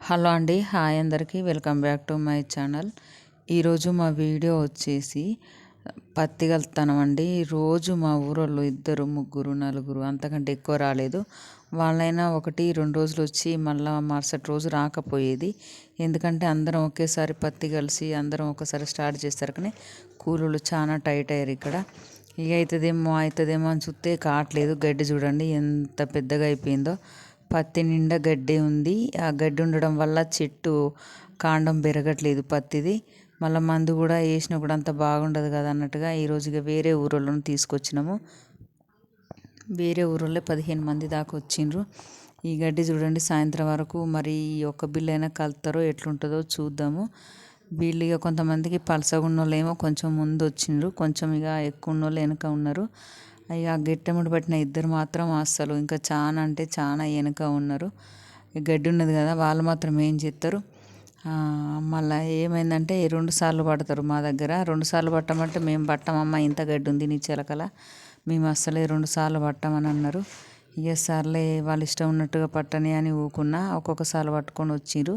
Hello అండి hi అందరికీ. Welcome back to my channel. ఈరోజు మా వీడియో వచ్చేసి పత్తి కలుతానం అండి. రోజు మా ఊరోళ్ళు ఇద్దరు ముగ్గురు నలుగురు అంతకంటే ఎక్కువ రాలేదు. వాళ్ళైనా ఒకటి రెండు రోజులు వచ్చి మళ్ళీ మరుసటి రోజు రాకపోయేది. ఎందుకంటే అందరం ఒకేసారి పత్తి కలిసి అందరం ఒకసారి స్టార్ట్ చేస్తారు కానీ కూలీలు చాలా టైట్ అయ్యారు ఇక్కడ. ఇక అవుతుందేమో అవుతుందేమో అని చూస్తే కావట్లేదు గడ్డి చూడండి ఎంత పెద్దగా అయిపోయిందో. పత్తి నిండా గడ్డి ఉంది. ఆ గడ్డి ఉండడం వల్ల చెట్టు కాండం పెరగట్లేదు పత్తిది. మళ్ళీ మందు కూడా వేసినా కూడా అంత బాగుండదు కదా అన్నట్టుగా ఈరోజు ఇక వేరే ఊరోళ్ళను తీసుకొచ్చినాము. వేరే ఊరోళ్ళే పదిహేను మంది దాకా వచ్చిండ్రు. ఈ గడ్డి చూడండి సాయంత్రం వరకు మరి ఒక బిల్లు అయినా కలుతారో ఎట్లుంటుందో చూద్దాము. వీళ్ళు ఇక కొంతమందికి పలసగా ఉన్నోళ్ళు ఏమో కొంచెం ముందు వచ్చిండ్రు. కొంచెం ఇక ఎక్కువ ఉన్నోళ్ళు వెనక ఉన్నారు. ఇక గిట్టెముడి పట్టిన ఇద్దరు మాత్రం అస్సలు ఇంకా చాలా అంటే చాలా వెనుక ఉన్నారు. గడ్డి ఉన్నది కదా వాళ్ళు మాత్రం ఏం చేస్తారు మళ్ళీ ఏమైందంటే రెండు సార్లు పడతారు మా దగ్గర. రెండు సార్లు పట్టమంటే మేము పట్టమమ్మ ఇంత గడ్డి ఉంది నీ చిలకల. మేము అస్సలే రెండు సార్లు పట్టమని అన్నారు. ఇక సార్లే వాళ్ళు ఇష్టం ఉన్నట్టుగా పట్టని అని ఊకున్నా ఒక్కొక్కసారి పట్టుకొని వచ్చిర్రు.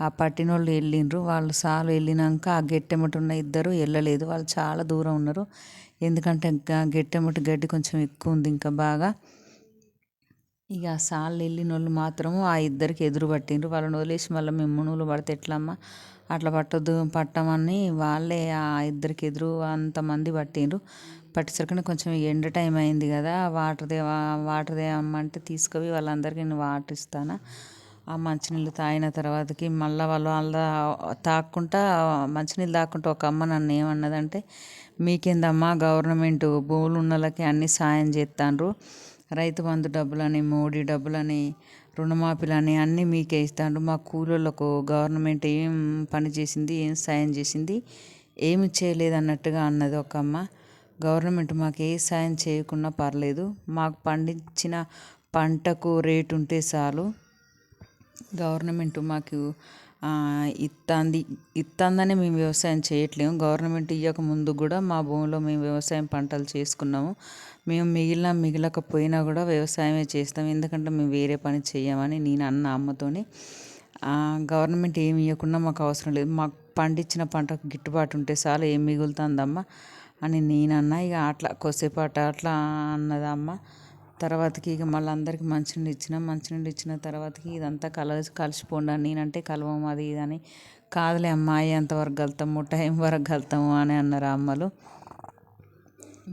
ఆ పట్టిన వాళ్ళు వెళ్ళిండ్రు. వాళ్ళు సార్లు వెళ్ళినాక ఆ గెట్టెమటి ఉన్న ఇద్దరు వెళ్ళలేదు. వాళ్ళు చాలా దూరం ఉన్నారు. ఎందుకంటే గెట్టెమటి గడ్డి కొంచెం ఎక్కువ ఉంది ఇంకా బాగా. ఇక సాళ్ళు వెళ్ళిన వాళ్ళు మాత్రము ఆ ఇద్దరికి ఎదురు పట్టిండ్రు. వాళ్ళని వదిలేసి మళ్ళీ మేము మునుగులు పడితే ఎట్లమ్మా? అట్లా పట్టద్దు పట్టమని వాళ్ళే ఆ ఇద్దరికి ఎదురు అంతమంది పట్టిండ్రు. పట్టేసరికి కొంచెం ఎండ టైం అయింది కదా వాటర్ దే వాటర్ దేమంటే తీసుకుపోయి వాళ్ళందరికీ నేను వాటర్ ఇస్తాను? ఆ మంచినీళ్ళు తాగిన తర్వాతకి మళ్ళీ వాళ్ళు వాళ్ళ తాక్కుంటా మంచినీళ్ళు తాక్కుంటా ఒక అమ్మ నన్ను ఏమన్నదంటే మీకేందమ్మా గవర్నమెంట్ భూములు ఉన్న వాళ్ళకి అన్ని సాయం చేస్తాండ్రు రైతు బంధు డబ్బులని మోడీ డబ్బులని రుణమాఫీలని అన్నీ మీకే ఇస్తాండ్రు. మా కూలోళ్ళకు గవర్నమెంట్ ఏం పని చేసింది ఏం సాయం చేసింది ఏమి చేయలేదు అన్నట్టుగా అన్నది ఒక అమ్మ గవర్నమెంట్ మాకు ఏ సాయం చేయకున్నా పర్లేదు. మాకు పండించిన పంటకు రేటు ఉంటే చాలు. గవర్నమెంట్ మాకు ఇత్తంది ఇత్తందని మేము వ్యవసాయం చేయట్లేము. గవర్నమెంట్ ఇవ్వక ముందు కూడా మా భూమిలో మేము వ్యవసాయం పంటలు చేసుకున్నాము. మేము మిగిలిన మిగలకపోయినా కూడా వ్యవసాయమే చేస్తాం. ఎందుకంటే మేము వేరే పని చేయమని నేను అన్న అమ్మతోని. గవర్నమెంట్ ఏమి ఇవ్వకుండా మాకు అవసరం లేదు. మాకు పండించిన పంటకు గిట్టుబాటు ఉంటే చాలు ఏం మిగులుతుందమ్మా అని నేను అన్న. ఇక అట్లా కొద్దిసేపు అట్లా అన్నదమ్మ. తర్వాతకి ఇక మళ్ళీ అందరికి మంచినీళ్ళు ఇచ్చిన మంచినీళ్ళు ఇచ్చిన తర్వాతకి ఇదంతా కల కలిసిపోండి. నేనంటే కలవం అది ఇది అని. కాదులే అమ్మాయి అంతవరకు కలుతాము టైం వరకు కలుతాము అని అన్నారు అమ్మలు.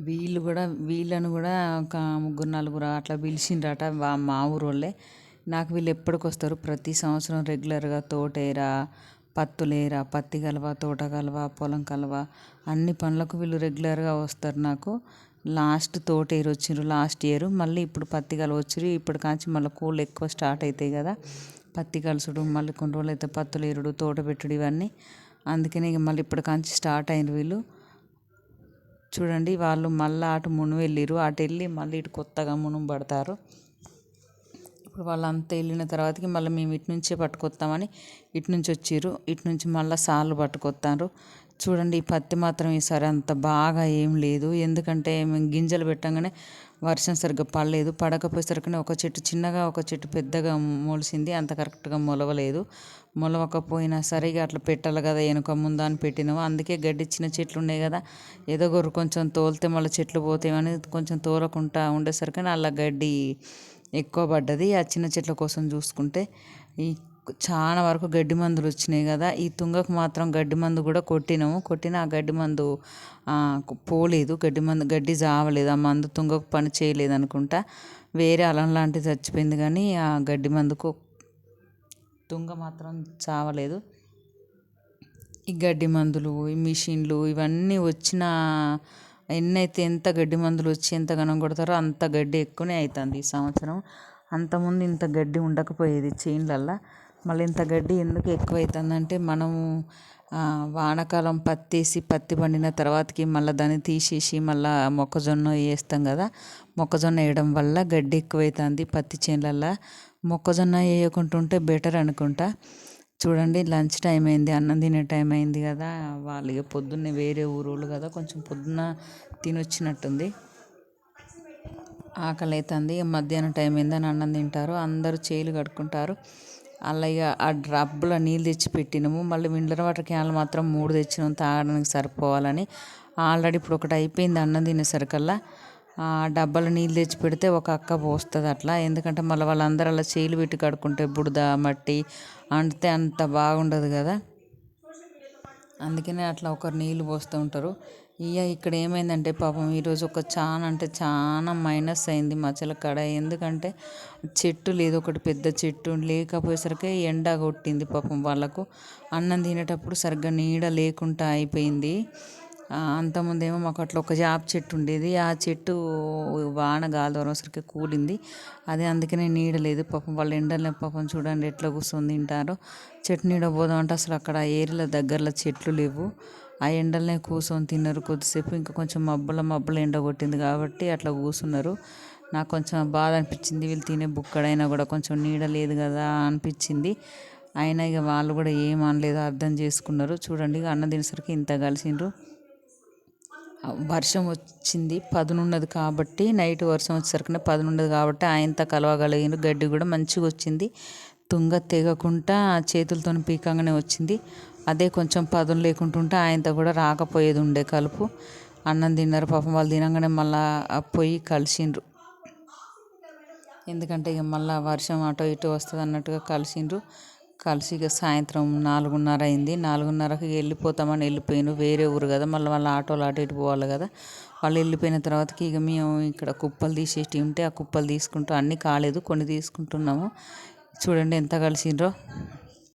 వీళ్ళు కూడా వీళ్ళను కూడా ఒక ముగ్గురు నలుగురు అట్లా పిలిచిండ్రట మా ఊరోళ్ళే. నాకు వీళ్ళు ఎప్పటికి వస్తారు? ప్రతి సంవత్సరం రెగ్యులర్గా తోటేరా పత్తులేరా పత్తి కలవ తోట కలవ పొలం కలవ అన్ని పనులకు వీళ్ళు రెగ్యులర్గా వస్తారు నాకు. లాస్ట్ తోట ఇయర్ వచ్చిర్రు లాస్ట్ ఇయర్. మళ్ళీ ఇప్పుడు పత్తి కలువ వచ్చిర్రు. ఇప్పుడు కాంచి మళ్ళీ కూళ్ళు ఎక్కువ స్టార్ట్ అవుతాయి కదా. పత్తి కలుసుడు మళ్ళీ కొన్ని రోజులు అయితే పత్తులు ఏరుడు తోట పెట్టుడు ఇవన్నీ. అందుకని ఇక మళ్ళీ ఇప్పుడు కాంచి స్టార్ట్ అయిన వీళ్ళు. చూడండి వాళ్ళు మళ్ళీ అటు మును వెళ్ళిరు అటు వెళ్ళి మళ్ళీ ఇటు కొత్తగా మును పడతారు. ఇప్పుడు వాళ్ళంతా వెళ్ళిన తర్వాతకి మళ్ళీ మేము ఇటు నుంచే పట్టుకొస్తామని ఇటు నుంచి వచ్చిర్రు. ఇటు నుంచి మళ్ళీ సార్లు పట్టుకొస్తారు చూడండి ఈ పత్తి మాత్రం ఈసారి అంత బాగా ఏం లేదు. ఎందుకంటే మేము గింజలు పెట్టంగానే వర్షం సరిగ్గా పడలేదు. పడకపోయేసరికి ఒక చెట్టు చిన్నగా ఒక చెట్టు పెద్దగా మొలిసింది. అంత కరెక్ట్గా మొలవలేదు. మొలవకపోయినా సరిగా అట్లా పెట్టాలి కదా వెనుక ముందు అని పెట్టినాము. అందుకే గడ్డి చిన్న చెట్లు ఉన్నాయి కదా ఏదో గొర్రె కొంచెం తోలితే మళ్ళీ చెట్లు పోతాయని కొంచెం తోలకుండా ఉండేసరికి అలా గడ్డి ఎక్కువ పడ్డది. ఆ చిన్న చెట్ల కోసం చూసుకుంటే ఈ చాలా వరకు గడ్డి మందులు వచ్చినాయి కదా. ఈ తుంగకు మాత్రం గడ్డి మందు కూడా కొట్టినాము. కొట్టిన ఆ గడ్డి మందు పోలేదు. గడ్డి మందు గడ్డి చావలేదు ఆ మందు తుంగకు పని చేయలేదు అనుకుంటా. వేరే అలం లాంటిది చచ్చిపోయింది కానీ ఆ గడ్డి మందుకు తుంగ మాత్రం చావలేదు. ఈ గడ్డి మందులు ఈ మిషన్లు ఇవన్నీ వచ్చిన ఎన్నైతే ఎంత గడ్డి మందులు వచ్చి ఎంత ఘనం కొడతారో అంత గడ్డి ఎక్కువనే అవుతుంది ఈ సంవత్సరం. అంతకుముందు ఇంత గడ్డి ఉండకపోయేది చేన్లల్లో మళ్ళీ ఇంత గడ్డి ఎందుకు ఎక్కువైతుందంటే మనము వానాకాలం పత్తి వేసి పత్తి పండిన తర్వాతకి మళ్ళీ దాన్ని తీసేసి మళ్ళీ మొక్కజొన్న వేస్తాం కదా మొక్కజొన్న వేయడం వల్ల గడ్డి ఎక్కువైతుంది పత్తి చేనులల్లో. మొక్కజొన్న వేయకుండా ఉంటే బెటర్ అనుకుంటా. చూడండి లంచ్ టైం అయింది అన్నం తినే టైం అయింది కదా. వాళ్ళు ఇక పొద్దున్నే వేరే ఊరోళ్ళు కదా కొంచెం పొద్దున్న తినొచ్చినట్టుంది. ఆకలి అవుతుంది మధ్యాహ్నం టైం అయిందని అన్నం తింటారు అందరూ చేలు కడుక్కుంటారు. అలా ఇక ఆ డబ్బులో నీళ్ళు తెచ్చి పెట్టినాము. మళ్ళీ మినరల్ వాటర్ క్యాన్లు మాత్రం మూడు తెచ్చినాము. తాగడానికి సరిపోవాలని. ఆల్రెడీ ఇప్పుడు ఒకటి అయిపోయింది అన్నం తినేసరికల్లా. ఆ డబ్బాలో నీళ్ళు తెచ్చి పెడితే ఒక అక్క పోస్తుంది అట్లా. ఎందుకంటే మళ్ళీ వాళ్ళందరూ అలా చేలు పెట్టి కడుక్కుంటే బుడద మట్టి అంటే అంత బాగుండదు కదా. అందుకనే అట్లా ఒకరు నీళ్ళు పోస్తూ ఉంటారు. ఇక ఇక్కడ ఏమైందంటే పాపం ఈరోజు ఒక చాలా అంటే చాలా మైనస్ అయింది మచ్చల కాడ. ఎందుకంటే చెట్టు లేదు ఒకటి పెద్ద చెట్టు లేకపోయేసరికి ఎండ కొట్టింది పాపం వాళ్ళకు. అన్నం తినేటప్పుడు సరిగ్గా నీడ లేకుండా అయిపోయింది. అంతకుముందేమో మాకు అట్లా ఒక జాబ్ చెట్టు ఉండేది. ఆ చెట్టు వాన గాలి సరికి కూలింది. అది అందుకనే నీడ లేదు పాపం. వాళ్ళ ఎండలే పాపం చూడండి ఎట్లా కూర్చొని తింటారో. చెట్టు నీడ పోదాం అంటే అసలు అక్కడ ఏరియాల దగ్గరలో చెట్లు లేవు. ఆ ఎండలనే కూర్చొని తిన్నారు కొద్దిసేపు. ఇంకా కొంచెం మబ్బుల మబ్బుల ఎండ కొట్టింది కాబట్టి అట్లా కూర్చున్నారు నాకు కొంచెం బాధ అనిపించింది. వీళ్ళు తినే బుక్కడైనా కూడా కొంచెం నీడ లేదు కదా అనిపించింది. అయినా ఇక వాళ్ళు కూడా ఏం అనలేదు అర్థం చేసుకున్నారు. చూడండి ఇక అన్న తినేసరికి ఇంత కలిసిండ్రు. వర్షం వచ్చింది పదునున్నది కాబట్టి నైట్ వర్షం వచ్చేసరికి పదునున్నది కాబట్టి ఆయనతో కలవగలిగిండ్రు. గడ్డి కూడా మంచిగా వచ్చింది. తుంగ తెగకుండా చేతులతో పీకంగానే వచ్చింది. అదే కొంచెం పదును లేకుంటుంటే ఆయనతో కూడా రాకపోయేది ఉండే కలుపు. అన్నం తిన్నారు పాపం వాళ్ళు తినగానే మళ్ళీ పొయ్యి కలిసిండ్రు. ఎందుకంటే ఇక మళ్ళీ వర్షం అటో ఇటో వస్తుంది అన్నట్టుగా కలిసిండ్రు. కలిసి ఇక సాయంత్రం నాలుగున్నర అయింది. నాలుగున్నరకి వెళ్ళిపోతామని వెళ్ళిపోయాను వేరే ఊరు కదా మళ్ళీ వాళ్ళ ఆటోలు అటు ఇటు పోవాలి కదా. వాళ్ళు వెళ్ళిపోయిన తర్వాతకి ఇక మేము ఇక్కడ కుప్పలు తీసేటి ఉంటే ఆ కుప్పలు తీసుకుంటూ అన్నీ కాలేదు కొన్ని తీసుకుంటున్నాము. చూడండి ఎంత కలిసిండ్రో.